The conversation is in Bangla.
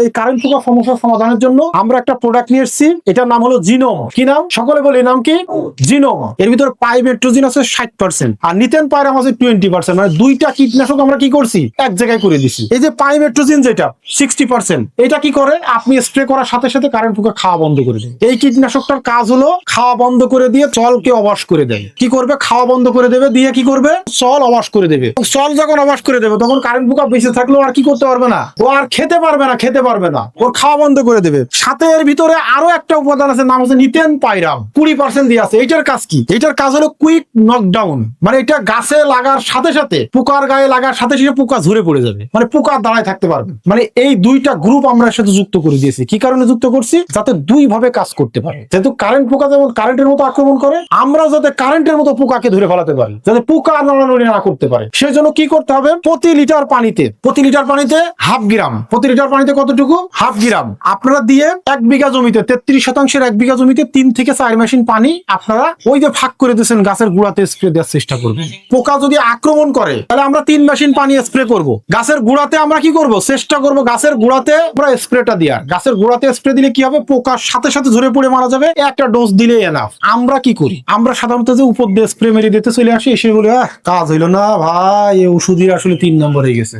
এই কারেন্ট পোকা সমস্যার সমাধানের জন্য আমরা একটা প্রোডাক্ট নিয়ে এসেছি। এটার নাম হলো জিনোম কি নাম? সকলে বলি নাম কি? জিনোম এর ভিতর পাইমেট্রোজিন আছে ষাট পার্সেন্ট আর নিতেন পায়রাম আছে টোয়েন্টি পার্সেন্ট মানে দুইটা কীটনাশক আমরা কি করছি? এক জায়গায় করে দিছি। এই যে পাইমেট্রোজিন যেটা সিক্সটি পার্সেন্ট এটা কি করে? আপনি স্প্রে করার সাথে সাথে কারেন্ট পোকা খাওয়া বন্ধ করে দেয়। এই কীটনাশকটার কাজ হলো খাওয়া বন্ধ করে দিয়ে চলকে অবাস করে দেয়। কি করবে? খাওয়া বন্ধ করে দেবে। দিয়ে কি করবে? চল অবাস করে দেবে। চল যখন অবাস করে দেবে, তখন কারেন্ট পোকা বেঁচে থাকলেও আর কি করতে পারবে না? ও আর খেতে পারবে না, খেতে পারবে না। ওর খাওয়া বন্ধ করে দেবে। সাথে এর ভিতরে আরও একটা উপাদান আছে, নাম হচ্ছে নিতেন পাইরাম। কুড়ি পার্সেন্ট দিয়ে আছে। এইটার কাজ কি? এইটার কাজ হলো কুইক নকডাউন মানে এটা গাছে লাগার সাথে সাথে, পোকার গায়ে লাগার সাথে সাথে পোকা ঝরে পড়ে যাবে। মানে পোকা দাঁড়ায় থাকতে পারবে। মানে এই দুইটা গ্রুপ আমরা সাথে যুক্ত করে দিয়েছি। কি কারণে যুক্ত করছি? যাতে দুই ভাবে কাজ করতে পারে। যেহেতু কারেন্ট পোকা যেমন কারেন্টের মতো আক্রমণ করে, আমরা যাতে কারেন্টের মতো পোকাকে ধরে ফেলাতে পারি, যাতে পোকা নড়ানড়ি না করতে পারে। সেজন্য কি করতে হবে? প্রতি লিটার পানিতে, প্রতি লিটার পানিতে হাফ গ্রাম প্রতি লিটার পানিতে কতটুকু? Half gram. আপনারা দিয়ে এক বিঘা জমিতে তেত্রিশ শতাংশের এক বিঘা জমিতে তিন থেকে চার মেশিন পানি আপনারা ওই যে ফাঁক করে দিয়েছেন গাছের গুড়াতে স্প্রে দেওয়ার চেষ্টা করবেন। পোকা যদি আক্রমণ করে তাহলে আমরা তিন মেশিন পানি স্প্রে করব। গাছের গুড়াতে আমরা কি করব? চেষ্টা করব গাছের গুড়াতে আমরা স্প্রেটা দেওয়ার। গাছের গুড়াতে স্প্রে দিলে কি হবে? পোকার সাথে সাথে ঝরে পড়ে মারা যাবে। একটা ডোজ দিলে এনাফ আমরা কি করি? আমরা সাধারণত যে উপর দিয়ে স্প্রে মেরে দিতে চলে আসি এসে বলে "আহ, কাজ হইল না ভাই ওষুধের আসলে তিন নম্বর হয়ে গেছে।